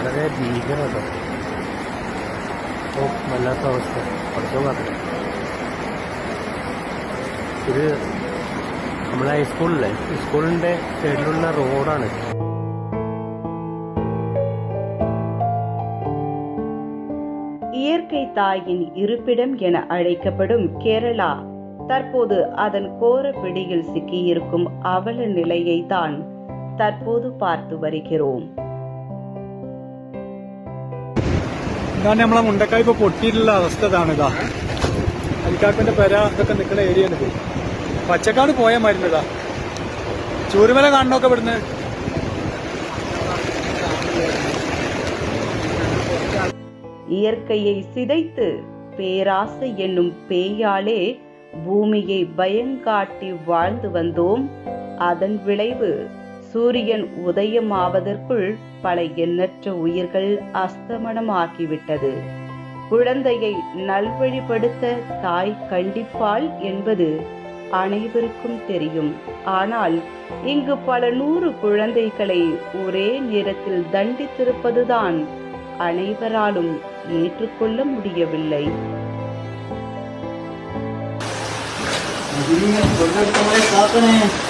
വളരെ ഭീകരത ഓ വല്ലാത്ത അവസ്ഥ പഠിച്ചോ കാത്തില്ല ഇത് നമ്മളെ ഹൈസ്കൂളിലെ സ്കൂളിൻ്റെ സൈഡിലുള്ള റോഡാണ് இயற்கை தாயின் இருப்பிடம் என அழைக்கப்படும் கேரளா தற்போது அதன் கோர பிடியில் சிக்கியிருக்கும் அவல நிலையை தான் தற்போது பார்த்து வருகிறோம் ഇതാണ് നമ്മളെ മുണ്ടക്കായ് ഇപ്പൊ പൊട്ടിയിട്ടുള്ള അവസ്ഥ ഇതാണ് ഇതാ അരിക്കാക്കന്റെ പെര ഇതൊക്കെ നിൽക്കുന്ന ഏരിയ ഇത് പച്ചക്കാട് പോയ മരുന്നതാ ചൂരുമല കാണണമൊക്കെ ഇവിടുന്ന് இயற்கையை சிதைத்து பேராசை என்னும் பேயாலே பூமியை பயங்காட்டி வாழ்ந்து வந்தோம் அதன் விளைவு சூரியன் உதயமாவதற்குள் பல எண்ணற்ற உயிர்கள் அஸ்தமனமாகிவிட்டது. குழந்தையை நல்வழிப்படுத்த தாய் கண்டிப்பாள் என்பது அனைவருக்கும் தெரியும். ஆனால் இங்கு பல நூறு குழந்தைகளை ஒரே நேரத்தில் தண்டித்திருப்பதுதான் அனைவராலும் ஏற்றுக்கொள்ள முடியவில்லை. பார்க்கணும்